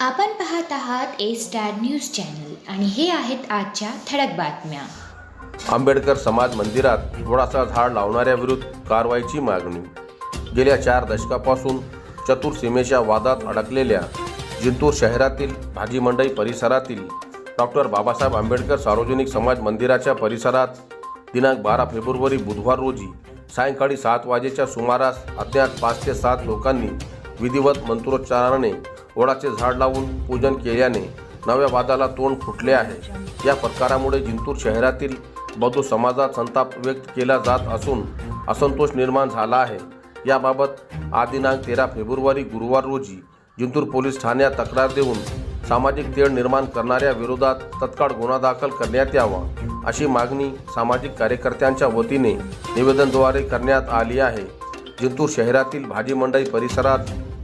आपण पाहत आहात ए स्टार न्यूज चॅनल आणि हे आहेत आजच्या ठळक बातम्या. आंबेडकर समाज मंदिरात थोडासा झाड लावणाऱ्याविरुद्ध कारवाईची मागणी. गेल्या चार दशकापासून चतुर सीमेच्या वादात अडकलेल्या जिंतूर शहरातील भाजी मंडई परिसरातील डॉक्टर बाबासाहेब आंबेडकर सार्वजनिक समाज मंदिराच्या परिसरात दिनांक बारा फेब्रुवारी बुधवार रोजी सायंकाळी सात वाजेच्या सुमारास अज्ञात पाच ते सात लोकांनी विधिवत मंत्रोच्चाराने वडाचे झाड लावून पूजन केल्याने नव्या वादाला तोंड फुटले आहे. या प्रकारामुळे जिंतूर शहरातील बौद्ध समाजात संताप व्यक्त केला जात असून असंतोष निर्माण झाला आहे. याबाबत आदिनांक तेरा फेब्रुवारी गुरुवार रोजी जिंतूर पोलीस ठाण्यात तक्रार देऊन सामाजिक तेढ निर्माण करणाऱ्या विरोधात तत्काळ गुन्हा दाखल करण्यात यावा अशी मागणी सामाजिक कार्यकर्त्यांच्या वतीने निवेदनद्वारे करण्यात आली आहे. जिंतूर शहरातील भाजी मंडई परिसरात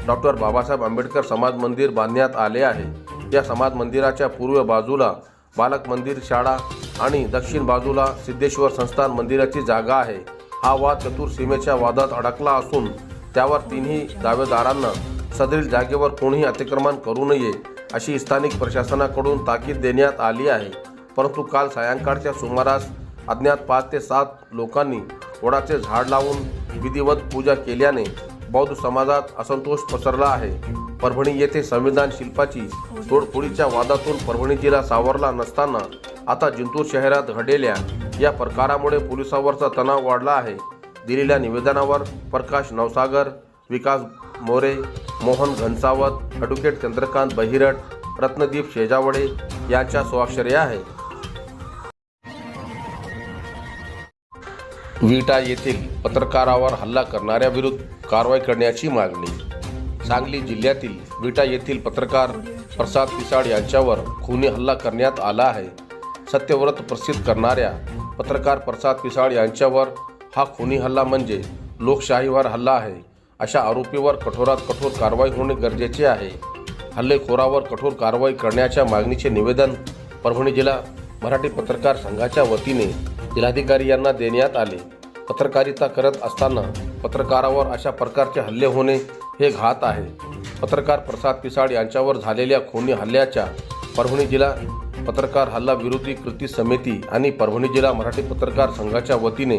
डॉक्टर बाबासाहेब आंबेडकर समाज मंदिर बांधण्यात आले आहे. या समाज मंदिराच्या पूर्व बाजूला बालक मंदिर शाळा आणि दक्षिण बाजूला सिद्धेश्वर संस्थान मंदिराची जागा आहे. हा वाद चतुर सीमेच्या वादात अडकला असून त्यावर तिन्ही दावेदारांना सदरील जागेवर कोणीही अतिक्रमण करू नये अशी स्थानिक प्रशासनाकडून ताकीद देण्यात आली आहे. परंतु काल सायंकाळच्या सुमारास अज्ञात पाच ते सात लोकांनी वडाचे झाड लावून विधिवत पूजा केल्याने बौद्ध समाजात असंतोष पसरला आहे. परभणी येथे संविधान शिल्पाची तोडफोडीच्या वादातून परभणी जिल्हा सावरला नसताना आता जिंतूर शहरात घडलेल्या या प्रकारामुळे पोलिसांवरचा तणाव वाढला आहे. दिलेल्या निवेदनावर प्रकाश नवसागर विकास मोरे मोहन घनसावत ॲडव्होकेट चंद्रकांत बहिरट रत्नदीप शेजावडे यांच्या स्वाक्षऱ्या आहे. विटा येथील पत्रकारावर हल्ला करणाऱ्याविरुद्ध कारवाई करण्याची मागणी. सांगली जिल्ह्यातील विटा येथील पत्रकार प्रसाद पिसाळ यांच्यावर खुनी हल्ला करण्यात आला आहे. सत्यव्रत प्रसिद्ध करणाऱ्या पत्रकार प्रसाद पिसाळ यांच्यावर हा खुनी हल्ला म्हणजे लोकशाहीवर हल्ला आहे. अशा आरोपीवर कठोरात कठोर कारवाई होणे गरजेचे आहे. हल्लेखोरावर कठोर कारवाई करण्याच्या मागणीचे निवेदन परभणी जिल्हा मराठी पत्रकार संघाच्या वतीने जिल्हाधिकारी यांना देण्यात आले. पत्रकारिता करत असताना पत्रकारावर अशा प्रकारचे हल्ले होणे हे घात आहे. पत्रकार प्रसाद पिसाळ यांच्यावर झालेल्या खुनी हल्ल्याच्या परभणी जिल्हा पत्रकार हल्ला विरोधी कृती समिती आणि परभणी जिल्हा मराठी पत्रकार संघाच्या वतीने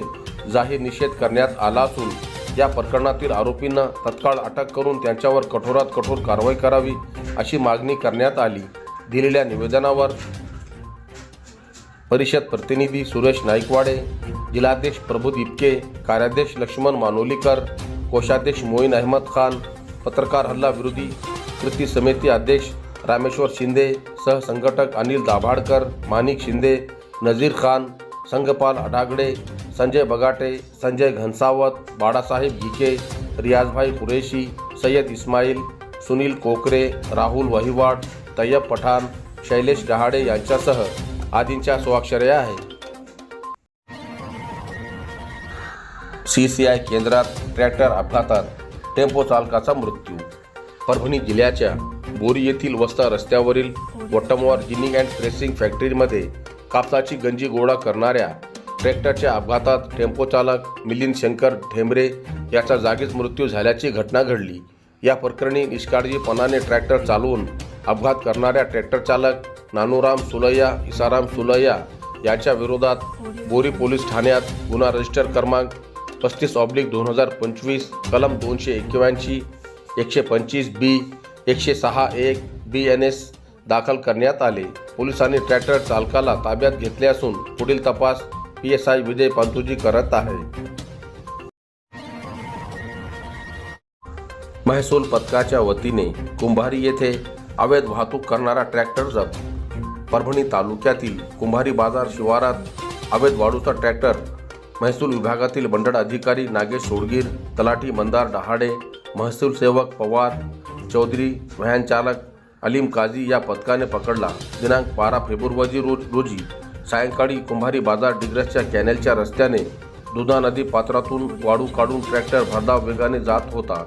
जाहीर निषेध करण्यात आला असून या प्रकरणातील आरोपींना तत्काळ अटक करून त्यांच्यावर कठोरात कठोर कारवाई करावी अशी मागणी करण्यात आली. दिलेल्या निवेदनावर परिषद प्रतिनिधी सुरेश नाईकवाडे जिल्हाध्यक्ष प्रबोध इपके कार्याध्यक्ष लक्ष्मण मानोलीकर कोषाध्यक्ष मोईन अहमद खान पत्रकार हल्ला विरोधी कृती समिती अध्यक्ष रामेश्वर शिंदे सहसंघटक अनिल दाभाडकर मानिक शिंदे नझीर खान संघपाल अडागडे संजय बगाटे संजय घनसावत बाळासाहेब गिके रियाजभाई कुरेशी सय्यद इस्माईल सुनील कोकरे राहुल वहिवाड तय्यब पठाण शैलेश डहाडे यांच्यासह आदींच्या स्वाक्षऱ्या आहेत सी सी आय केंद्रात ट्रॅक्टर अपघातात टेम्पो चालकाचा मृत्यू. परभणी जिल्ह्याच्या बोरी येथील वस्ता रस्त्यावरील वट्टमवार जिनिंग अँड प्रेसिंग फॅक्टरीमध्ये कापसाची गंजी गोळा करणाऱ्या ट्रॅक्टरच्या अपघातात टेम्पो चालक मिलिंद शंकर ठेंबरे याचा जागीच मृत्यू झाल्याची घटना घडली. या प्रकरणी निष्काळजीपणाने ट्रॅक्टर चालवून अपघात करणाऱ्या ट्रॅक्टर चालक नानूराम सुलैया इसाराम सुलैया याच्या विरोधात बोरी पोलीस ठाण्यात गुन्हा रजिस्टर क्रमांक पस्तीस ऑब्लिक दोन हजार पंचवीस कलम दोनशे एक्क्याऐंशी एकशे पंचवीस बी एकशे सहा एक बी एन एस दाखल करण्यात आले. पोलिसांनी ट्रॅक्टर चालकाला ताब्यात घेतले असून पुढील तपास P S I Vijay Pantuji करत आहे. महसूल पथकाच्या वतीने कुंभारी येथे अवैध वाहतूक करणारा ट्रॅक्टर जप्त परभणी तालुक्यातील कुंभारी बाजार शिवारात अवैध वाळूचा ट्रॅक्टर महसूल विभागातील बंडड अधिकारी नागेश सोडगीर तलाठी मंदार डहाडे महसूल सेवक पवार चौधरी व्हॅन चालक अलीम काझी या पथकाने पकडला. दिनांक बारा फेब्रुवारी रोज रोजी सायंकाळी कुंभारी बाजार डिग्रसच्या कॅनेलच्या रस्त्याने दुधा नदी पात्रातून वाळू काढून ट्रॅक्टर भरधाव वेगाने जात होता.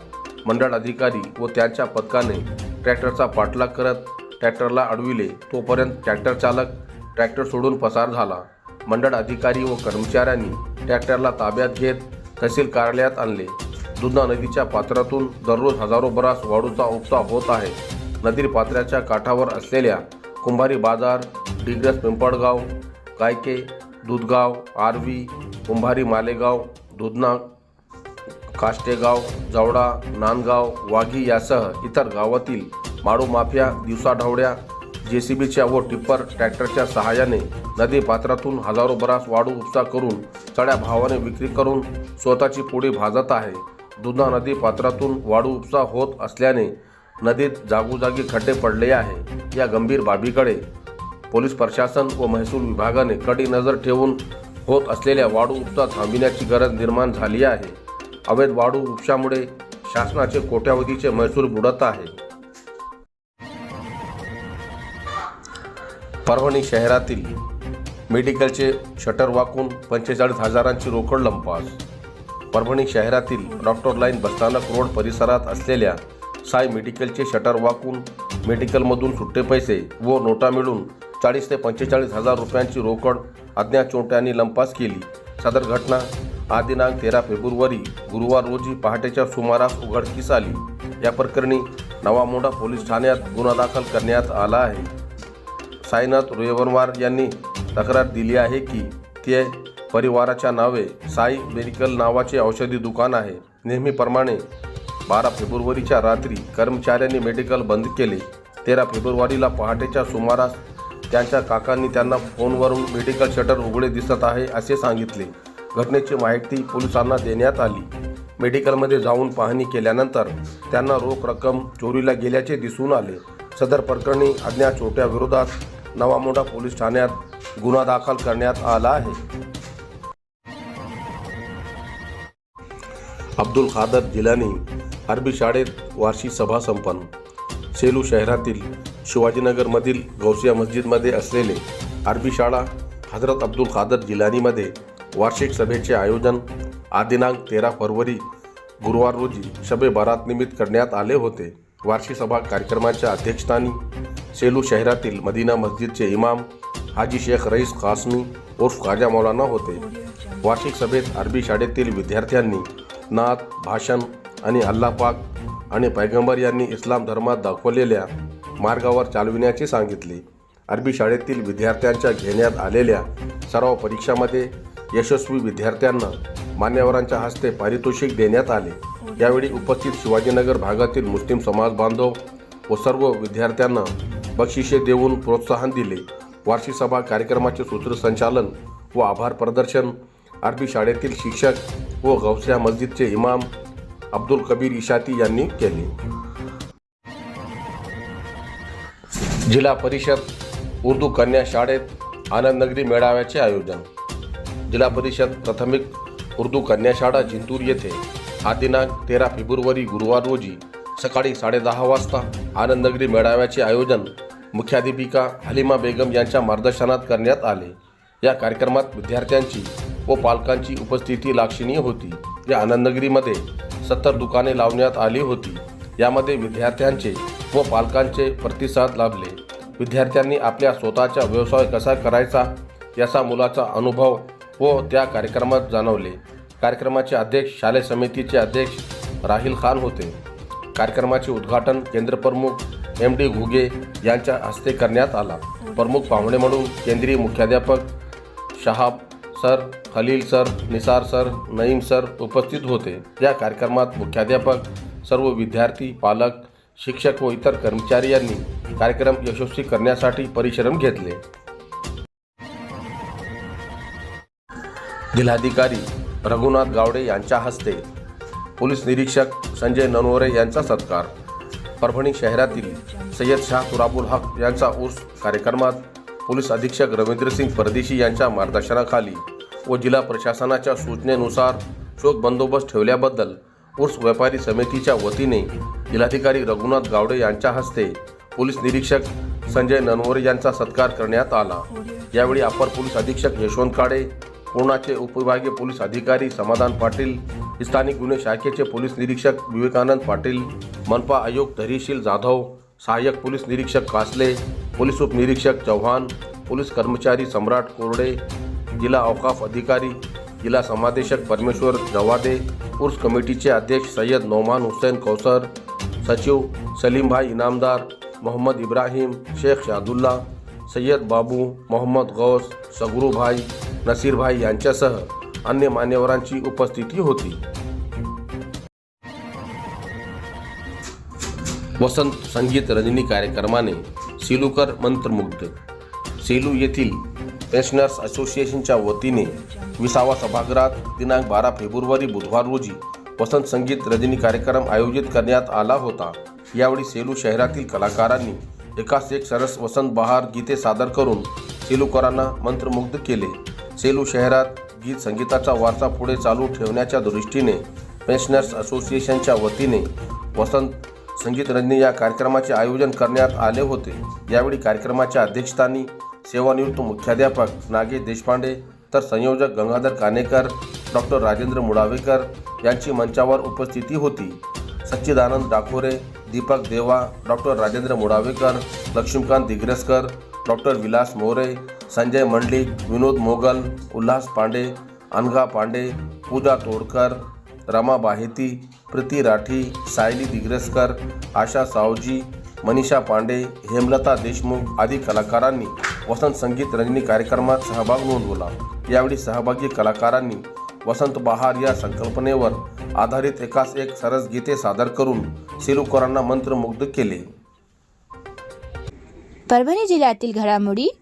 मंडळ अधिकारी व त्यांच्या पथकाने ट्रॅक्टरचा पाठलाग करत ट्रॅक्टरला अडविले तोपर्यंत ट्रॅक्टर चालक ट्रॅक्टर सोडून पसार झाला. मंडळ अधिकारी व कर्मचाऱ्यांनी ट्रॅक्टरला ताब्यात घेत तहसील कार्यालयात आणले. दुधना नदीच्या पात्रातून दररोज हजारो बरास वाळूचा उपसा होत आहे. नदी पात्राच्या काठावर असलेल्या कुंभारी बाजार डिग्रस पिंपळगाव गायके दुधगाव आरवी कुंभारी मालेगाव दुधना काष्टेगाव जवडा नांदगाव वाघी यासह इतर गावातील माडू माफिया सी बीच्या व टिप्पर ट्रॅक्टरच्या सहाय्याने नदी पात्रातून हजारो बरास वाढू उपसा करून चढ्या भावाने विक्री करून स्वतःची पोळी भाजत आहे. दुधा नदी पात्रातून वाढू उपसा होत असल्याने नदीत जागोजागी खड्डे पडले आहे. या गंभीर बाबीकडे पोलीस प्रशासन व महसूल विभागाने कडी नजर ठेवून होत असलेल्या वाढू उपसा थांबविण्याची गरज निर्माण झाली आहे. अवैध वाढू उपशामुळे शासनाचे कोट्यावधीचे महसूल बुडत आहे. परभणी शहरातील मेडिकलचे शटर वाकून पंचेचाळीस हजारांची रोकड लंपास परभणी शहरातील डॉक्टर लाईन बसस्थानक रोड परिसरात असलेल्या साय मेडिकलचे शटर वाकून मेडिकलमधून सुट्टे पैसे व नोटा मिळून चाळीस ते पंचेचाळीस हजार रुपयांची रोकड अज्ञात चोरट्यांनी लंपास केली. सदर घटना आज दिनांक तेरा फेब्रुवारी गुरुवार रोजी पहाटेच्या सुमारास उघडकीस आली. या प्रकरणी नवामोंडा पोलीस ठाण्यात गुन्हा दाखल करण्यात आला आहे. साईनाथ रेवनवार यांनी तक्रार दिली आहे की ते परिवाराच्या नावे साई मेडिकल नावाचे औषधी दुकान आहे. नेहमीप्रमाणे बारा फेब्रुवारीच्या रात्री कर्मचाऱ्यांनी मेडिकल बंद केले. तेरा फेब्रुवारीला पहाटेच्या सुमारास त्यांच्या काकांनी त्यांना फोनवरून मेडिकल शटर उघडे दिसत आहे असे सांगितले. घटनेची माहिती पोलिसांना देण्यात आली. मेडिकलमध्ये जाऊन पाहणी केल्यानंतर त्यांना रोख रक्कम चोरीला गेल्याचे दिसून आले. सदर प्रकरणी अज्ञात छोट्याविरोधात नवामोंडा पोलीस ठाण्यात गुन्हा दाखल करण्यात आला आहे. अब्दुल खादर जिलानी अरबी शाळेत वार्षिक सभा संपन्न. सेलू शहरातील शिवाजीनगरमधील गौसिया मस्जिदमध्ये असलेले अरबी शाळा हजरत अब्दुल खादर जिलानीमध्ये वार्षिक सभेचे आयोजन आदिनांक तेरा फरवरी गुरुवार रोजी शबे बारात निमित्त करण्यात आले होते. वार्षिक सभा कार्यक्रमाच्या अध्यक्षस्थानी सेलू शहरातील मदिना मस्जिदचे इमाम हाजी शेख रईस कासमी उर्फ खाजा मौलाना होते. वार्षिक सभेत अरबी शाळेतील विद्यार्थ्यांनी नात भाषण आणि अल्लापाक आणि पैगंबर यांनी इस्लाम धर्मात दाखवलेल्या मार्गावर चालविण्याचे सांगितले. अरबी शाळेतील विद्यार्थ्यांच्या घेण्यात आलेल्या सराव परीक्षामध्ये यशस्वी विद्यार्थ्यांना मान्यवरांच्या हस्ते पारितोषिक देण्यात आले. यावेळी उपस्थित शिवाजीनगर भागातील मुस्लिम समाज बांधव व सर्व विद्यार्थ्यांना बक्षिसे देऊन प्रोत्साहन दिले. वार्षिक सभा कार्यक्रमाचे सूत्रसंचालन व आभार प्रदर्शन. अरबी शाळेतील शिक्षक व गौसिया मस्जिदचे इमाम अब्दुल कबीर इशाती यांनी केले. जिल्हा परिषद उर्दू कन्या शाळेत आनंदनगरी मेळाव्याचे आयोजन. जिल्हा परिषद प्राथमिक उर्दू कन्या शाळा जिंतूर येथे हा दिनांक तेरा फेब्रुवारी गुरुवार रोजी सकाळी साडेदहा वाजता आनंदनगरी मेळाव्याचे आयोजन मुख्याध्यापिका हलिमा बेगम यांच्या मार्गदर्शनात करण्यात आले. या कार्यक्रमात विद्यार्थ्यांची व पालकांची उपस्थिती लाक्षणीय होती. या आनंदगिरीमध्ये सत्तर दुकाने लावण्यात आली होती. यामध्ये विद्यार्थ्यांचे व पालकांचे प्रतिसाद लाभले. विद्यार्थ्यांनी आपल्या स्वतःचा व्यवसाय कसा करायचा याचा मुलाचा अनुभव व त्या कार्यक्रमात जाणवले. कार्यक्रमाचे अध्यक्ष शालेय समितीचे अध्यक्ष राहिल खान होते. कार्यक्रमाचे उद्घाटन केंद्रप्रमुख एम डी घुगे यांच्या हस्ते करण्यात आला. प्रमुख पाहुणे म्हणून केंद्रीय मुख्याध्यापक Shahab sir Khalil sir Nisar sir Naeem sir उपस्थित होते. या कार्यक्रमात मुख्याध्यापक सर्व विद्यार्थी पालक शिक्षक व इतर कर्मचारी यांनी कार्यक्रम यशस्वी करण्यासाठी परिश्रम घेतले. जिल्हाधिकारी रघुनाथ गावडे यांच्या हस्ते पोलीस निरीक्षक संजय ननवरे यांचा सत्कार. परभणी शहरातील सय्यद शाह तुराबुल हक यांचा ऊस कार्यक्रमात पोलीस अधीक्षक रवींद्रसिंग परदेशी यांच्या मार्गदर्शनाखाली व जिल्हा प्रशासनाच्या सूचनेनुसार चोख बंदोबस्त ठेवल्याबद्दल उर्स व्यापारी समितीच्या वतीने जिल्हाधिकारी रघुनाथ गावडे यांच्या हस्ते पोलीस निरीक्षक संजय ननवरे यांचा सत्कार करण्यात आला. यावेळी अपर पोलीस अधीक्षक यशवंत काळे पूर्णाचे उपविभागीय पोलीस अधिकारी समाधान पाटील स्थानिक गुन्हे शाखेचे पोलीस निरीक्षक विवेकानंद पाटील मनपा आयुक्त धैर्यशील जाधव सहाय्यक पोलीस निरीक्षक कासले पोलीस उपनिरीक्षक चव्हाण पोलीस कर्मचारी सम्राट कोरडे जिल्हा अवकाफ अधिकारी जिल्हा समादेशक परमेश्वर जवादे उर्स कमिटीचे अध्यक्ष सय्यद नोमान हुसैन कौसर सचिव सलीमभाई इनामदार मोहम्मद इब्राहिम शेख शादुल्ला सय्यद बाबू मोहम्मद गौस सगरूभाई नसीरभाई यांच्यासह अन्य मान्यवरांची उपस्थिती होती. वसंत संगीत रजनी कार्यक्रमाने सेलूकर मंत्रमुग्ध. सेलू येथील पेन्शनर्स असोसिएशनच्या वतीने विसावा सभागृहात दिनांक बारा फेब्रुवारी बुधवार रोजी वसंत संगीत रजनी कार्यक्रम आयोजित करण्यात आला होता. यावेळी सेलू शहरातील कलाकारांनी एकाच एक सरस वसंत बहार गीते सादर करून सेलूकरांना मंत्रमुग्ध केले. सेलू शहरात गीत संगीताचा वारसा पुढे चालू ठेवण्याच्या दृष्टीने पेन्शनर्स असोसिएशनच्या वतीने वसंत संगीतरंजनी या कार्यक्रमाचे आयोजन करण्यात आले होते. यावेळी कार्यक्रमाच्या अध्यक्षस्थानी सेवानिवृत्त मुख्याध्यापक नागेश देशपांडे तर संयोजक गंगाधर कानेकर डॉक्टर राजेंद्र मुडावेकर यांची मंचावर उपस्थिती होती. सच्चिदानंद डाकोरे दीपक देवा डॉक्टर राजेंद्र मुडावेकर लक्ष्मीकांत दिग्रसकर डॉक्टर विलास मोरे संजय मंडलिक विनोद मोगल उल्हास पांडे अनघा पांडे पूजा तोडकर रमा बाहेती प्रीती राठी सायली दिग्रसकर आशा सावजी मनीषा पांडे हेमलता देशमुख आदी कलाकारांनी वसंत संगीत रंजनी कार्यक्रमात सहभाग नोंदवला. यावेळी सहभागी कलाकारांनी वसंत बहार या संकल्पनेवर आधारित एकास एक सरस गीते सादर करून सेलूकरांना मंत्रमुग्ध केले. परभणी जिल्ह्यातील घडामोडी